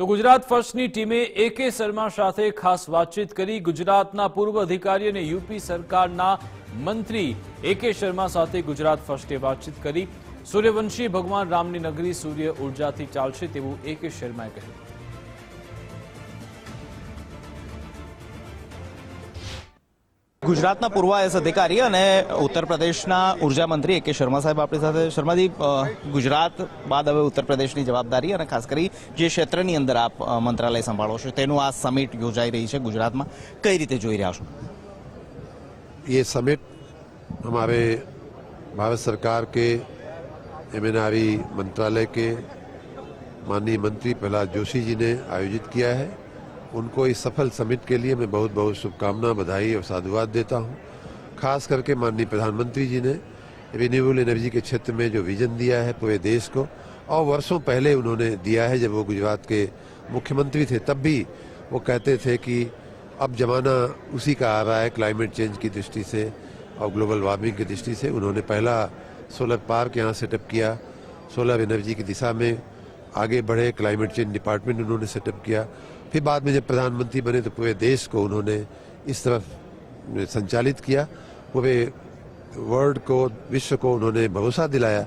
તો ગુજરાત ફર્સ્ટની ટીમે એ કે શર્મા સાથે ખાસ વાતચીત કરી. ગુજરાતના પૂર્વ અધિકારી અને યુપી સરકારના મંત્રી એ કે શર્મા સાથે ગુજરાત ફર્સ્ટે વાતચીત કરી. સૂર્યવંશી ભગવાન રામની નગરી સૂર્ય ઉર્જાથી ચાલશે તેવું એ કે શર્માએ કહ્યું. ગુજરાતના પૂર્વ આઈએસ અધિકારી અને ઉત્તર પ્રદેશના ઉર્જા મંત્રી એ કે શર્મા સાહેબ આપણી સાથે શર્માજી અ, ગુજરાત બાદ હવે ઉત્તર પ્રદેશની જવાબદારી અને ખાસ કરી જે ક્ષેત્રની અંદર આપ અ, મંત્રાલય સંભાળો છો તેનું આ સમિટ યોજાઈ રહી છે ગુજરાતમાં કઈ રીતે જોઈ રહ્યા છો ये समिट हमारे भारत सरकार के एमएनआरई मंत्रालय के माननीय मंत्री प्रहलाद जोशी जी ने आयोजित किया है उनको इस सफल समिट के लिए मैं बहुत बहुत शुभकामना बधाई और साधुवाद देता हूँ। खास करके माननीय प्रधानमंत्री जी ने रिन्यूएबल एनर्जी के क्षेत्र में जो विजन दिया है पूरे देश को और वर्षों पहले उन्होंने दिया है जब वो गुजरात के मुख्यमंत्री थे, तब भी वो कहते थे कि अब जमाना उसी का आ रहा है क्लाइमेट चेंज की दृष्टि से और ग्लोबल वार्मिंग की दृष्टि से। उन्होंने पहला सोलर पार्क यहाँ सेटअप किया सोलर एनर्जी की दिशा में आगे बढ़े क्लाइमेट चेंज डिपार्टमेंट उन्होंने सेटअप किया। फिर बाद में जब प्रधानमंत्री बने तो पूरे देश को उन्होंने इस तरफ़ संचालित किया। पूरे वर्ल्ड को, विश्व को उन्होंने भरोसा दिलाया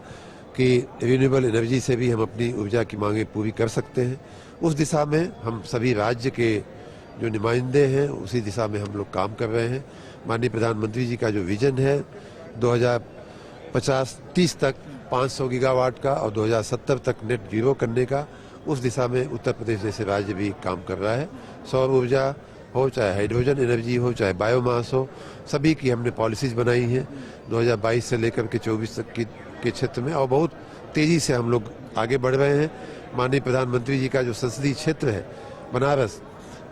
कि रिन्यूएबल एनर्जी से भी हम अपनी ऊर्जा की मांगें पूरी कर सकते हैं। उस दिशा में हम सभी राज्य के जो नुमाइंदे हैं, उसी दिशा में हम लोग काम कर रहे हैं। माननीय प्रधानमंत्री जी का जो विजन है 2050-30 तक 500 गीगावाट का और 2070 तक नेट ज़ीरो करने का उस दिशा में उत्तर प्रदेश जैसे राज्य भी काम कर रहा है। सौर ऊर्जा हो, चाहे हाइड्रोजन एनर्जी हो, चाहे बायोमास हो, सभी की हमने पॉलिसीज़ बनाई हैं। 2022 से लेकर के 24 तक की, के क्षेत्र में और बहुत तेज़ी से हम लोग आगे बढ़ रहे हैं। माननीय प्रधानमंत्री जी का जो संसदीय क्षेत्र है, बनारस,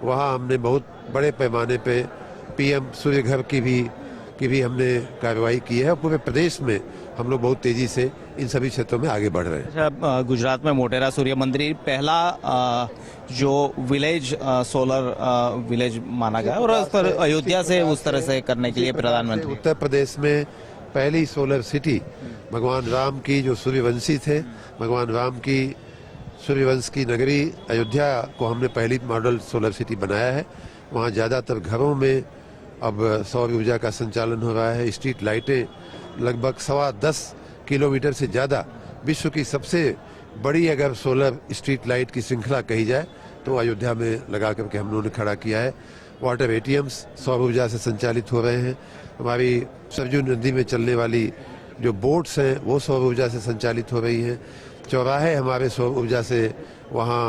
वहाँ हमने बहुत बड़े पैमाने पे पीएम सूर्य घर की भी की भी हमने कार्रवाई की है और पूरे प्रदेश में हम लोग बहुत तेज़ी से इन सभी क्षेत्रों में आगे बढ़ रहे हैं। अच्छा, गुजरात में मोटेरा सूर्य मंदिर पहला जो विलेज सोलर विलेज माना गया और उस अयोध्या से उस तरह से करने के लिए प्रधानमंत्री। उत्तर प्रदेश में पहली सोलर सिटी भगवान राम की जो सूर्यवंशी थे भगवान राम की सूर्यवंश की नगरी अयोध्या को हमने पहली मॉडल सोलर सिटी बनाया है। वहाँ ज़्यादातर घरों में अब सौर ऊर्जा का संचालन हो रहा है। स्ट्रीट लाइटें लगभग सवा दस किलोमीटर से ज़्यादा विश्व की सबसे बड़ी अगर सोलर स्ट्रीट लाइट की श्रृंखला कही जाए तो अयोध्या में लगा करके हम लोगों ने खड़ा किया है। वाटर एटीएम्स सौर ऊर्जा से संचालित हो रहे हैं। हमारी सरजू नदी में चलने वाली जो बोट्स हैं, वो सौर ऊर्जा से संचालित हो रही हैं। चौराहे हमारे सौर ऊर्जा से वहाँ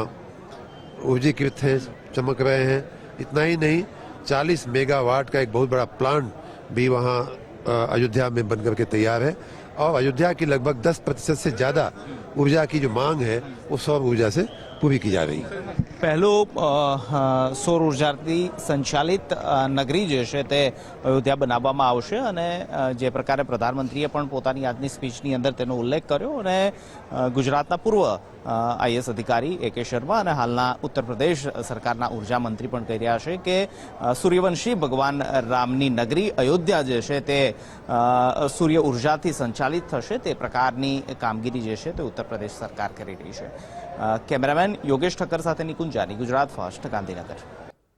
ऊर्जीकृत हैं, चमक रहे हैं। इतना ही नहीं 40 मेगावाट का एक बहुत बड़ा प्लांट भी वहाँ अयोध्या में बनकर के तैयार है। और अयोध्या की लगभग 10 प्रतिशत से ज़्यादा ऊर्जा की जो मांग है, वो सौर ऊर्जा से पूरी की जा रही है પહેલું અ, અ, સૌર ઉર્જાથી સંચાલિત અ, નગરી જે છે તે અયોધ્યા બનાવવામાં આવશે અને અ, જે પ્રકારે પ્રધાનમંત્રીએ પણ પોતાની આજની સ્પીચની અંદર તેનો ઉલ્લેખ કર્યો અને અ, ગુજરાતના પૂર્વ આઈએસ અધિકારી એ કે શર્મા અને હાલના ઉત્તર પ્રદેશ સરકારના ઉર્જા મંત્રી પણ કહી રહ્યા છે કે અ, સૂર્યવંશી ભગવાન રામની નગરી અયોધ્યા જે છે તે અ, સૂર્ય ઉર્જાથી સંચાલિત થશે તે પ્રકારની કામગીરી જે છે તે ઉત્તર પ્રદેશ સરકાર કરી રહી છે અ, કેમેરામેન યોગેશ ઠક્કર સાથે નિકુંજ જાની ગુજરાત ફર્સ્ટ ગાંધીનગર.